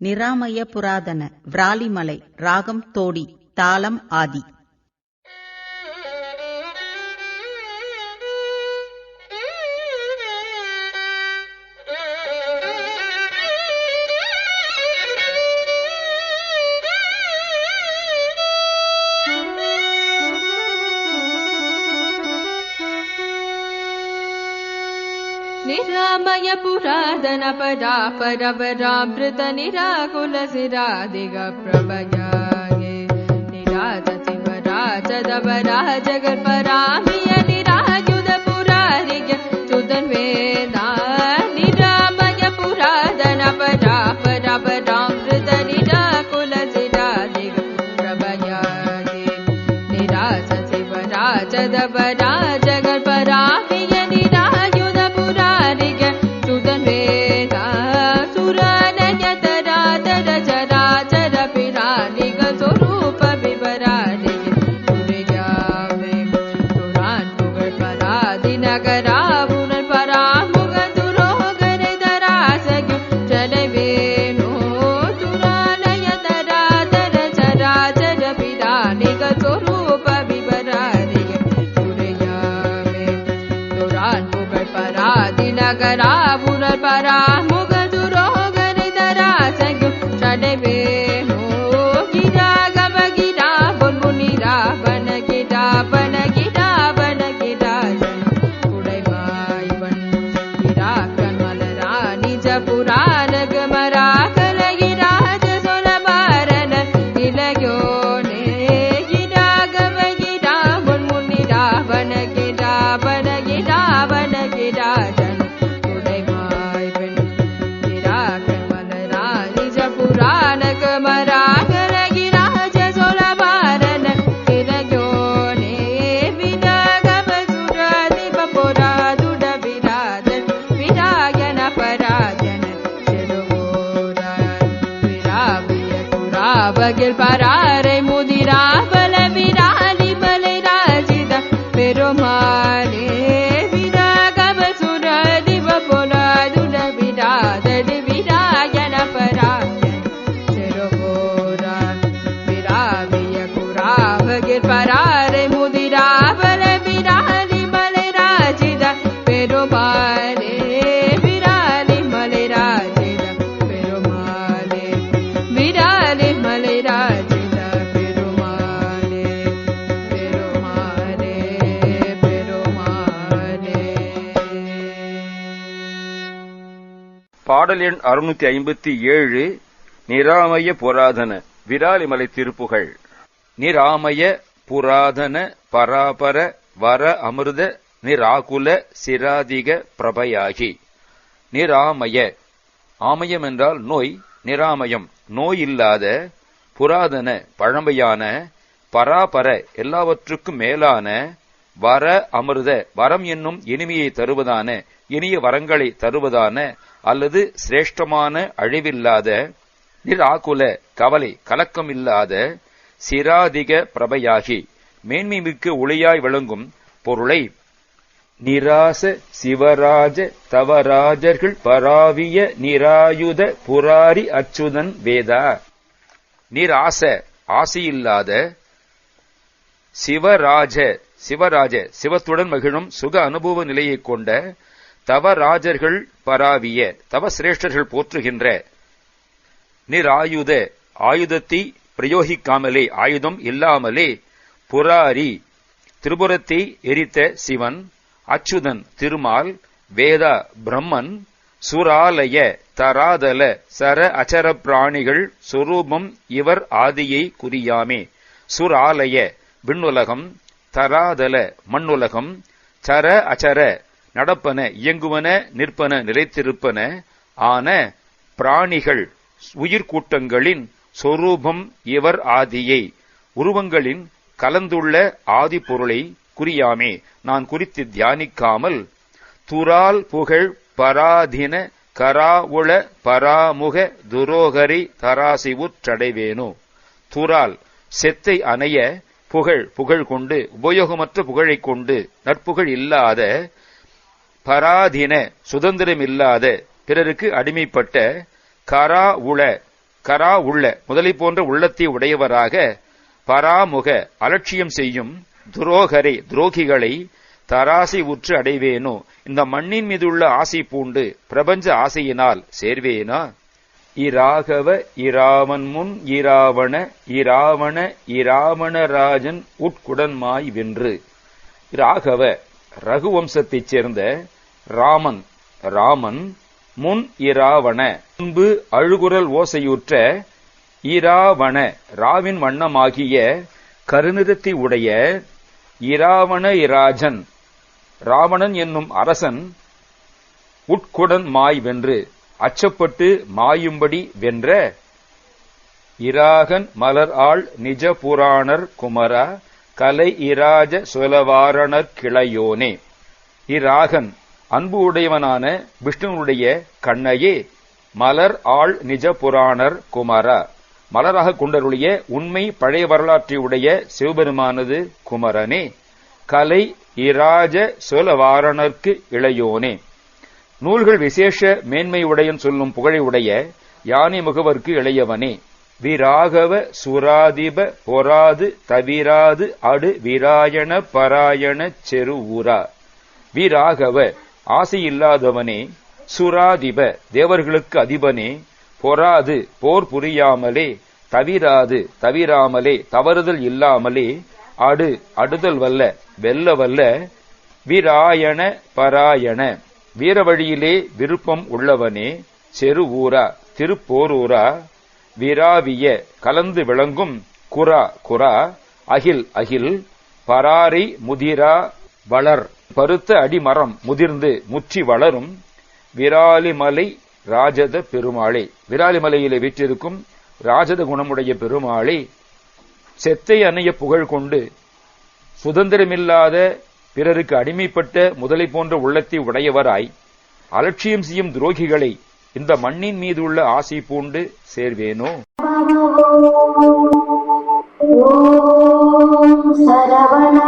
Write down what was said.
நிராமய புராதன விராலிமலை ராகம் தோடி தாளம் ஆதி. पुरातन परा परपरामृत निराकुलसिरादिगप्रपया निराजति वराचदवरा जगपरा परा பெருமாளே பாடல் எண் அறுநூத்தி ஐம்பத்தி ஏழு நிராமய புராதன விராலிமலை திருப்புகழ் நிராமய புராதன பராபர வர அமிர்த நிராகுல சிராதிக பிரபயாகி. நிராமய. ஆமயம் என்றால் நோய் நிராமயம். நோய் இல்லாத புராதன பழமையான பராபர எல்லாவற்றுக்கும் மேலான வர அமிர்த வரம் என்னும் இனிமையை தருவதான இனிய வரங்களை தருவதான அல்லது சிரேஷ்டமான அழிவில்லாத நிராகுல கவலை கலக்கமில்லாத சிராதிக பிரபையாகி மேன்மை மிக்க ஒளியாய் விளங்கும் பொருளை நிராச சிவராஜ தவராஜர்கள் பராவிய நிராயுத புராரி அச்சுதன் வேதா. நிராச ஆசையில்லாத சிவராஜ சிவராஜ சிவத்துடன் மகிழும் சுக அனுபவ நிலையைக் கொண்ட தவராஜர்கள் பராவிய தவசிரேஷ்டர்கள் போற்றுகின்ற. நிராயுத ஆயுதத்தை பிரயோகிக்காமலே ஆயுதம் இல்லாமலே புராரி திரிபுரத்தை எரித்த சிவன் அச்சுதன் திருமால் வேதா பிரம்மன் சுராலய தராதல சர அச்சர பிராணிகள் சொரூபம் இவர் ஆதியை குறியாமே. சுராலய விண்ணுலகம் தராதல மண்ணுலகம் சர அச்சர நடப்பன இயங்குவன நிற்பன நிலைத்திருப்பன ஆன பிராணிகள் உயிர்கூட்டங்களின் சொரூபம் இவர் ஆதியை உருவங்களின் கலந்துள்ள ஆதி பொருளை குறியாமே. நான் குறித்து தியானிக்காமல் துரால் புகழ் பராதின கராவுள பராமுக துரோகரி தராசிவுற்றடைவேனு துரால் செத்தை அணைய புகழ் புகழ் கொண்டு உபயோகமற்ற புகழைக் கொண்டு நற்புகழ் இல்லாத பராதீன சுதந்திரமில்லாத பிறருக்கு அடிமைப்பட்ட கரா உள கரா உள்ள முதலை போன்ற உள்ளத்தை உடையவராக பராமுக அலட்சியம் செய்யும் துரோகரை துரோகிகளை தராசை உற்று அடைவேனோ? இந்த மண்ணின் மீதுள்ள ஆசை பூண்டு பிரபஞ்ச ஆசையினால் சேர்வேனா? இராகவ இராமன் முன் இராவண இராவண இராவணராஜன் உட்குடன்மாய் வென்று. ராகவ ரகுவம்சத்தைச் சேர்ந்த ராமன் ராமன் முன் இராவண முன்பு அழுகுரல் ஓசையுற்ற இராவண ராவின் வண்ணமாகிய கருநிறத்தை உடைய இராவண இராஜன் ராவணன் என்னும் அரசன் உட்குடன் மாய் வென்று அச்சப்பட்டு மாயும்படி வென்ற இராகன் மலர் ஆள் நிஜ புராணர் குமரா கலை இராஜ சுலவாரணர் கிளையோனே. இராகன் அன்பு உடையவனான விஷ்ணுனுடைய கண்ணையே மலர் ஆள் நிஜ புராணர் குமரா. மலராக கொண்டருடைய உண்மை பழைய வரலாற்றையுடைய சிவபெருமானது குமரனே. கலை இராஜ சுலவாரணர்க்கு இளையோனே. நூல்கள் விசேஷ மேன்மையுடையன் சொல்லும் புகழை உடைய யானை முகவர்க்கு இளையவனே. விராகவ சுராதிப பொராது தவிராது அடு விராயண பராயண செருவுரா விராகவ ஆசையில்லாதவனே சுராதிப தேவர்களுக்கு அதிபனே பொறாது போர் புரியாமலே தவிராது தவிராமலே தவறுதல் இல்லாமலே அடு அடுதல் வல்ல வெல்ல வல்ல விராயண பராயண. வீர வழியிலே விருப்பம் உள்ளவனே செருவூரா திருப்போரூரா. விராவிய கலந்து விளங்கும் குரா குரா அகில் அகில் பராரி முதிரா வளர். பருத்த அடிமரம் முதிர்ந்து முற்றி வளரும் விராலிமலை ராஜத பெருமாளே. விராலிமலையிலே வீற்றிருக்கும் ராஜத குணமுடைய பெருமாளே செத்தை அணைய புகழ் கொண்டு சுதந்திரமில்லாத பிறருக்கு அடிமைப்பட்ட முதலை போன்ற உள்ளத்தை உடையவராய். அலட்சியம் செய்யும் துரோகிகளை இந்த மண்ணின் மீது உள்ள ஆசி பூண்டு சேர்வேனோ? சரவண